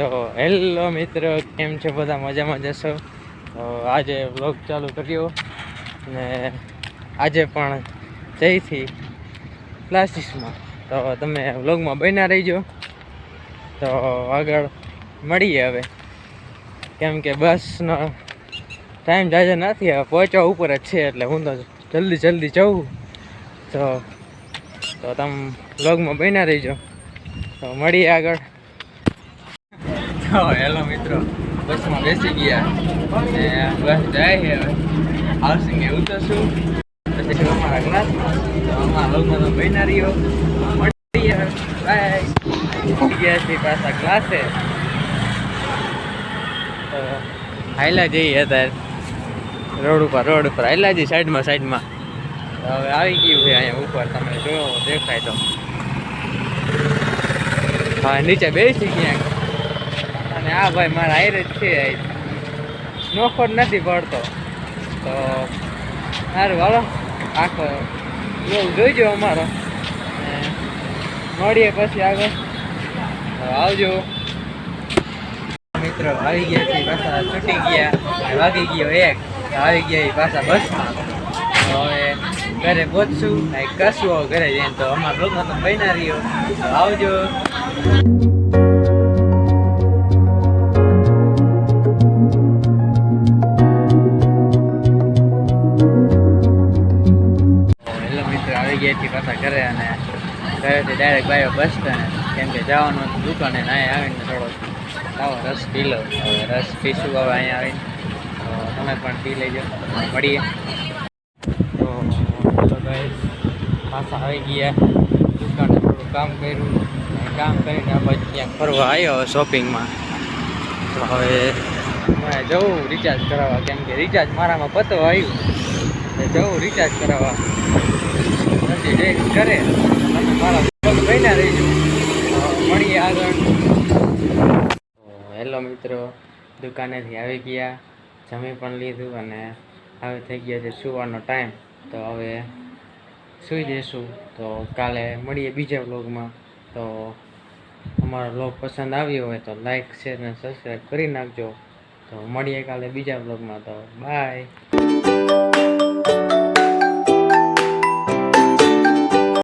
તો હેલો મિત્ર, કેમ છે? બધા મજામાં જશો તો આજે વ્લોગ ચાલુ કર્યો ને આજે પણ જઈથી ક્લાસીસમાં. તો તમે વ્લોગમાં બન્યા રહીજો. તો આગળ મળીએ હવે. કેમ કે બસનો ટાઈમ જાજે નથી હવે પહોંચવા ઉપર જ છે એટલે હું તો જલ્દી જલ્દી જઉં. તો તો તમે વ્લોગમાં બન્યા રહીજો. તો મળીએ આગળ. તો હેલો મિત્રો. બસમાં બેસી ગયા. ને બસ જાય છે હવે. હાઉસિંગ એવું તો શું? પછી અમારા ક્લાસમાં અમારા લોકોનો રહ્યો. મળીએ ગયા. છે પાછા ક્લાસે તો હાયલા જઈએ અત્યારે. રોડ ઉપર રોડ ઉપર. જઈએ સાઈડમાં સાઈડમાં. હવે આવી ગયું છે અહીંયા ઉપર. તમે જોયો દેખાય તો. હા, નીચે બેસી ગયા. અને આ ભાઈ મારા હારે જ છે નોખો નથી પડતો. તો સારું વાળો આખો લોક જોઈજો અમારો. મળીએ પછી આગળ. આવજો. મિત્રો આવી ગયા છે, પાછા છૂટી ગયા. વાગી ગયો એક. આવી ગયા એ પાછા બસમાં. હવે ઘરે પહોંચશું. કશું ઘરે જઈને તો અમારા લોકો તો બન્યા રહ્યો. આવજો. આવી ગયા છીએ પાછા ઘરે અને ઘરેથી ડાયરેક્ટ બાયો બસ સ્ટેન્ડ કેમ કે જવાનું હતું દુકાને અહીંયા આવીને થોડો આવો રસ પી લો હવે રસ પીશું હવે અહીંયા આવીને. તો તમે પણ પી લેજો. મળીએ. તો પાછા આવી ગયા. દુકાને થોડું કામ કર્યું. કામ કરીને આ બાજુ ક્યાંક ફરવા આવ્યો શોપિંગમાં તો હવે મેં જવું રિચાર્જ કરાવવા. કેમ કે રિચાર્જ મારામાં પતો આવ્યું. એટલે જવું રિચાર્જ કરાવવા. કરે તમે મારા બન્યા રહીજો મળીએ આગળ. હેલો મિત્રો, દુકાનેથી આવી ગયા. જમી પણ લીધું અને હવે થઈ ગયા છે સુવાનો ટાઈમ. તો હવે સૂઈ જઈશું. તો કાલે મળીએ બીજા વ્લોગમાં. તો અમારો વ્લોગ પસંદ આવ્યો હોય તો લાઈક, શેર અને સબસ્ક્રાઈબ કરી નાખજો. તો મળીએ કાલે બીજા વ્લોગમાં. તો બાય.